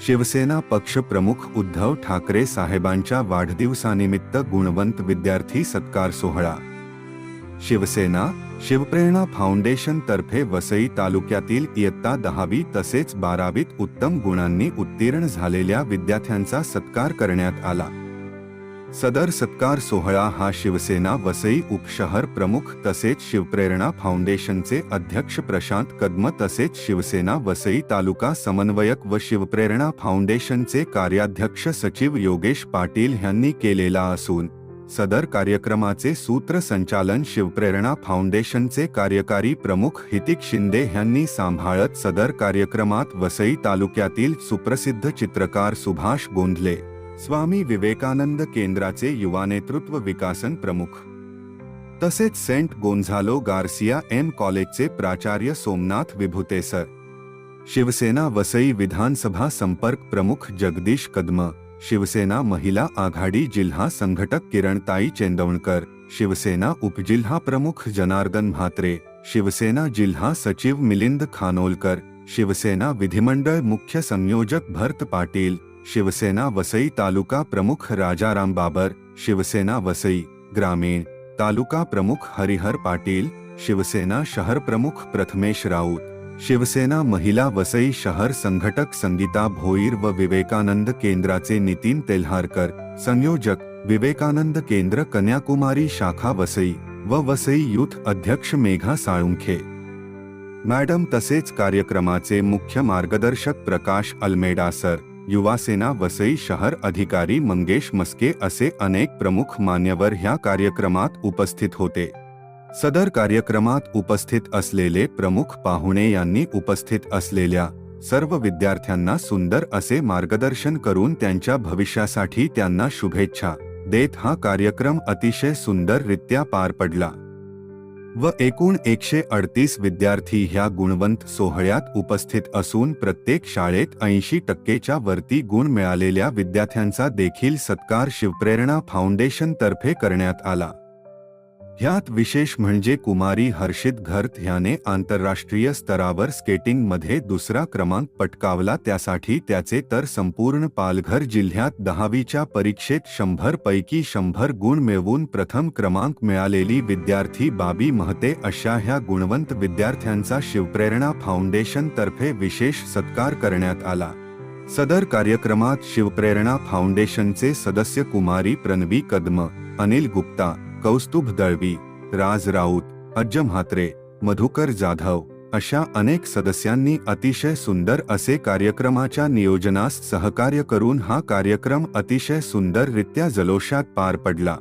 शिवसेना पक्षप्रमुख उद्धव ठाकरे साहेबांच्या वाढदिवसानिमित्त गुणवंत विद्यार्थी सत्कार सोहळा. शिवसेना शिवप्रेरणा फाउंडेशन तर्फे वसई तालुक्यातील इयत्ता दहावी तसेच बारावीत उत्तम गुणांनी उत्तीर्ण झालेल्या विद्यार्थ्यांचा सत्कार करण्यात आला. सदर सत्कार सोहळा हा शिवसेना वसई उपशहर प्रमुख तसेच शिवप्रेरणा फाउंडेशनचे अध्यक्ष प्रशांत कदम तसेच शिवसेना वसई तालुका समन्वयक व शिवप्रेरणा फाउंडेशनचे कार्याध्यक्ष सचिव योगेश पाटील यांनी केलेला असून सदर कार्यक्रमाचे सूत्रसंचालन शिवप्रेरणा फाउंडेशनचे कार्यकारी प्रमुख हितिक शिंदे यांनी सांभाळत सदर कार्यक्रमात वसई तालुक्यातील सुप्रसिद्ध चित्रकार सुभाष गोंधले स्वामी विवेकानंद केंद्राचे युवा नेतृत्व विकासन प्रमुख. तसेच सेंट गोंझालो गार्सिया एम कॉलेजचे प्राचार्य सोमनाथ विभुतेसर शिवसेना वसई विधानसभा संपर्क प्रमुख जगदीश कदम. शिवसेना महिला आघाडी जिल्हा संघटक किरणताई चेंदवणकर. शिवसेना उपजिल्हा प्रमुख जनार्दन म्हात्रे. शिवसेना जिल्हा सचिव मिलिंद खानोलकर. शिवसेना विधिमंडळ मुख्य संयोजक भरत पाटील. शिवसेना वसई तालुका प्रमुख राजाराम बाबर शिवसेना वसई ग्रामीण तालुका प्रमुख हरिहर पाटील शिवसेना शहर प्रमुख प्रथमेश राऊत शिवसेना महिला वसई शहर संघटक संगीता भोईर व विवेकानंद केंद्राचे नितीन तेल्हारकर संयोजक विवेकानंद केंद्र कन्याकुमारी शाखा वसई व वसई युथ अध्यक्ष मेघा साळुंखे. मॅडम तसेच कार्यक्रमाचे मुख्य मार्गदर्शक प्रकाश अल्मेडा सर युवासेना वसई शहर अधिकारी मंगेश मस्के असे अनेक प्रमुख मान्यवर ह्या कार्यक्रमात उपस्थित होते. सदर कार्यक्रमात उपस्थित असलेले प्रमुख पाहुणे यांनी उपस्थित असलेल्या सर्व विद्यार्थ्यांना सुंदर असे मार्गदर्शन करून त्यांच्या भविष्यासाठी त्यांना शुभेच्छा देत हा कार्यक्रम अतिशय सुंदररित्या पार पडला. व एकूण एकशे अडतीस विद्यार्थी ह्या गुणवंत सोहळ्यात उपस्थित असून प्रत्येक शाळेत ऐंशी टक्केच्या वरती गुण मिळालेल्या विद्यार्थ्यांचा देखील सत्कार शिवप्रेरणा फाउंडेशन तर्फे करण्यात आला. ह्यात विशेष म्हणजे कुमारी हर्षित घर्त ह्याने आंतरराष्ट्रीय स्तरावर स्केटिंगमध्ये दुसरा क्रमांक पटकावला. त्यासाठी त्याचे तर संपूर्ण पालघर जिल्ह्यात दहावीच्या परीक्षेत शंभर पैकी शंभर गुण मिळवून प्रथम क्रमांक मिळालेली विद्यार्थी बाबी महते अशा ह्या गुणवंत विद्यार्थ्यांचा शिवप्रेरणा फाउंडेशन तर्फे विशेष सत्कार करण्यात आला. सदर कार्यक्रमात शिवप्रेरणा फाउंडेशनचे सदस्य कुमारी प्रणवी कदम अनिल गुप्ता कौस्तुभ दळवी राज राऊत अज्ज म्हात्रे मधुकर जाधव अशा अनेक सदस्यांनी अतिशय सुंदर असे कार्यक्रमाच्या नियोजनास सहकार्य करून हा कार्यक्रम अतिशय सुंदररित्या जलोषात पार पडला.